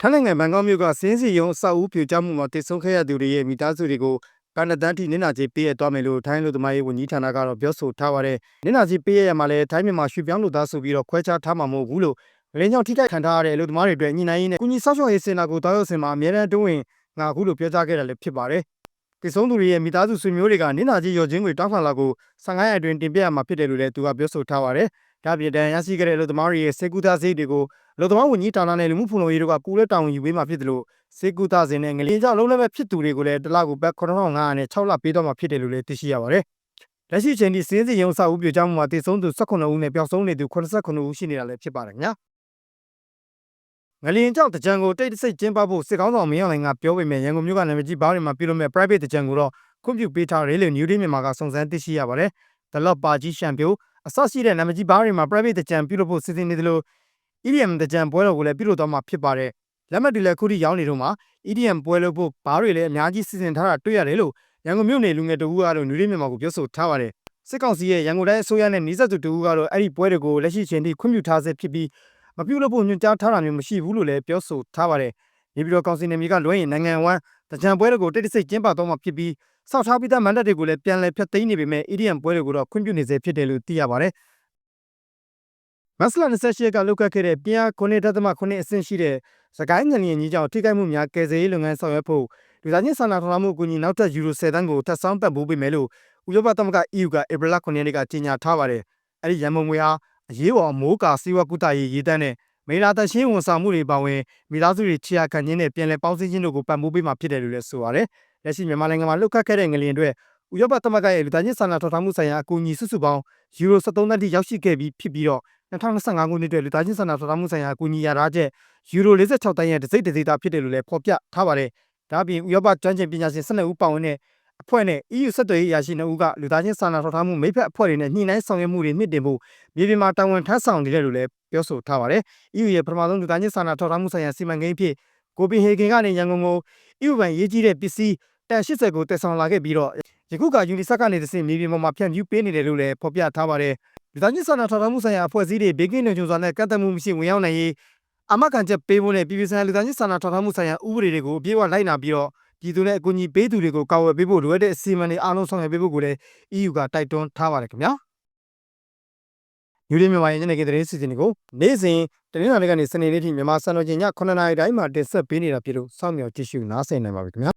ထိုင်းနိုင်ငံဘန်ကောက်မြို့ကစင်းစီယုံအဆောက်အဦပြိုကျမှုမှာတည်ဆုံခဲ့ရသူတွေရဲ့မိသားစုတွေကိုကာနတန်တီနင်နာကြီးပေးရသွားမယ်လို့ထိုင်းလူသမားရေးဝန်ကြီးဌာနကတော့ပြောဆိုထားပါတယ်။နင်နာကြီးပေးရရမှာလဲထိုင်းမြန်မာရွှေပြောင်းလူသားဆိုပြီးတော့ခွဲခြားထားမှာမဟုတ်ဘူးလို့လင်းကြောင့်ထိခိုက်ခံထားရတဲ့လူသမားတွေအတွက်ညှိနှိုင်းရင်းနဲ့ကုညီဆောက်ရှောက်ရေးစင်တာကိုတောက်ရောက်စင်မှာအများအားတွဝင်ငါအခုလိုပြောကြားခဲ့တာလည်းဖြစ်ပါတယ်။တည်ဆုံသူတွေရဲ့မိသားစုဆွေမျိုးတွေကနင်နာကြီးရော်ချင်းတွေတောင်းခံလာကို15ရက်အတွင်းတင်ပြရမှာဖြစ်တယ်လို့လည်းသူကပြောဆိုထားပါတယ်။ ဒါပြင်တန်ရရှိခဲ့တဲ့လူသမားတွေရဲ့စေကူသားစိတ်တွေကိုလူသမားဝန်ကြီးဌာနနဲ့လူမှုဖူလုံရေးတို့ကကူလက်တောင်းယူပေးမှာဖြစ်တယ်လို့စေကူသားစင်နဲ့ငလင်းကြောင့်လုံးလည်းပဲဖြစ်သူတွေကိုလည်းတစ်လကိုဘက်9500နဲ့6လပေးတော့မှာဖြစ်တယ်လို့လည်းသိရှိရပါတယ်။လက်ရှိချိန်ထိစင်းစီရုံစာဦးပြကြမှုမှာတည်ဆုံးသူ18ဦးနဲ့ပျောက်ဆုံးနေသူ89ဦးရှိနေတာလည်းဖြစ်ပါတယ်ခင်ဗျာ။ငလင်းကြောင့်တကြံကိုတိတ်တဆိတ်ကျင်းပဖို့စစ်ကောင်းဆောင်မင်းအောင်လှိုင်ကပြောပေမဲ့ရန်ကုန်မြို့ကနာမည်ကြီးဘားတွေမှာပြုလုပ်မဲ့ private တကြံကိုတော့ခွင့်ပြုပေးထားတယ်လို့ New Day မြန်မာကစုံစမ်းသိရှိရပါတယ်။ The Lot ပါကြီးရှံပြို အစရှိတဲ့နာမည်ကြီးဘားတွေမှာ private တကြံပြုလုပ်ဖို့စီစဉ်နေတယ်လို့ EDM တကြံပွဲတော်ကိုလည်းပြုလုပ်သွားမှာဖြစ်ပါတယ်။လက်မှတ်တွေလည်းခုထိရောက်နေတော့မှာ EDM ပွဲလုပ်ဖို့ဘားတွေလည်းအများကြီးစီစဉ်ထားတာတွေ့ရတယ်လို့ရန်ကုန်မြို့နယ်လူငယ်တဦးကတော့ New Day မြန်မာကိုပြောဆိုထားပါတယ်။စစ်ကောင်စီရဲ့ရန်ကုန်တိုင်းအစိုးရနဲ့နှိစက်သူတဦးကတော့အဲ့ဒီပွဲတွေကိုလက်ရှိချိန်ထိခွင့်ပြုထားဆဲဖြစ်ပြီးမပြုလုပ်ဖို့ညွှန်ကြားထားတာမျိုးမရှိဘူးလို့လည်းပြောဆိုထားပါတယ်။နေပြည်တော်ကောင်စီနယ်မြေကလွှဲရင်နိုင်ငံဝမ်း တကြံပွဲတွေကိုတိတ်တဆိတ်ကျင်းပသွားမှာဖြစ်ပြီးစောက်ထားပြီးသားမန်တပ်တွေကိုလည်းပြန်လည်ဖျက်သိမ်းနေပေမဲ့ EDM ပွဲတွေကိုတော့ခွင့်ပြုနေဆဲဖြစ်တယ်လို့သိရပါတယ်။မက်စလာ28ရက်ကလုတ်ကတ်ခဲ့တဲ့ပြင်းအား9.9အဆင့်ရှိတဲ့စကိုင်းငလျင်ကြီးကြောင့်ထိခိုက်မှုများကယ်ဆယ်ရေးလုပ်ငန်းဆောင်ရွက်ဖို့လူသားချင်းစာနာထောက်ထားမှုအကူအညီနောက်ထပ်ယူရို10တန်းကိုထပ်ဆောင်ပတ်ပိုးပေးမယ်လို့ဥရောပသမဂ္ဂ EU ကဧပြီလ9ရက်နေ့ကကြေညာထားပါတယ်။အဲဒီရန်ပုံငွေဟာအရေးပေါ်မိုးကာစီးပွားကုသရေးရေးတန်းနဲ့ မေလာတရှင်းဝန်ဆောင်မှုတွေပါဝင်မိသားစုတွေချီယာခံခြင်းနဲ့ပြည်လည်ပေါင်းစည်းခြင်းတို့ကိုပံ့ပိုးပေးမှာဖြစ်တယ်လို့လည်းဆိုပါတယ်။လက်ရှိမြန်မာနိုင်ငံမှာလုတ်ခတ်ခဲ့တဲ့ငလျင်တွေဥရောပသမဂ္ဂရဲ့လူသားချင်းစာနာထောက်ထားမှုဆိုင်ရာအကူအညီစုစုပေါင်းယူရို73သန်းထိရောက်ရှိခဲ့ပြီးဖြစ်ပြီးတော့2025ခုနှစ်အတွက်လူသားချင်းစာနာထောက်ထားမှုဆိုင်ရာအကူအညီရထားချက်ယူရို46တန်းရဲ့တစိမ့်တစိမ့်သားဖြစ်တယ်လို့လည်းဖော်ပြထားပါတယ်။ဒါ့အပြင်ဥရောပကျွမ်းကျင်ပညာရှင်12ဦးပါဝင်တဲ့အဖွဲ့နဲ့ EU ဆက်သွယ်ရေးအရာရှိ2ဦးကလူသားချင်းစာနာထောက်ထားမှုမိဖက်အဖွဲ့တွေနဲ့ညှိနှိုင်းဆောင်ရွက်မှုတွေမြင့်တင်ဖို့မြေပြင်မှာတာဝန်ထမ်းဆောင်နေတယ်လို့လည်း ပြောဆိုထားပါတယ်။ EU ရဲ့ပထမဆုံးလူသားချင်းစာနာထောက်ထားမှုဆိုင်ရာစီမံကိန်းအဖြစ်ကိုပင်ဟေဂင်ကနေရန်ကုန်ကို EU ဘဏ်ရေးကြီးတဲ့ပစ္စည်းတန်80ကိုတည်ဆောင်လာခဲ့ပြီးတော့ယခုကယူနီဆက်ကနေတဆင့်မြေပြင်ပေါ်မှာဖြန့်ဖြူးပေးနေတယ်လို့လည်းဖော်ပြထားပါတယ်။လူသားချင်းစာနာထောက်ထားမှုဆိုင်ရာအဖွဲ့အစည်းတွေဘေးကင်းလုံခြုံစွာနဲ့ကန့်သတ်မှုမရှိဝင်ရောက်နိုင်ရေးအမခံချက်ပေးဖို့နဲ့ပြည်ပဆိုင်ရာလူသားချင်းစာနာထောက်ထားမှုဆိုင်ရာဥပဒေတွေကိုအပြည့်အဝလိုက်နာပြီးတော့ပြည်သူနဲ့အကူအညီပေးသူတွေကိုကာဝယ်ပေးဖို့လိုအပ်တဲ့အစီအမံတွေအားလုံးဆောင်ရွက်ပေးဖို့ကိုလည်း EU ကတိုက်တွန်းထားပါတယ်ခင်ဗျာ ယူရီမြန်မာရဲ့ညနေခင်းသတင်းစီစဉ်တွေကိုနေ့စဉ်တနင်္လာနေ့ကနေစနေနေ့ထိမြန်မာစံတော်ချိန်ည9:00နာရီတိုင်းမှာတင်ဆက်ပေးနေတာဖြစ်လို့စောင့်မျှော်ကြည့်ရှုနားဆင်နိုင်ပါပြီခင်ဗျာ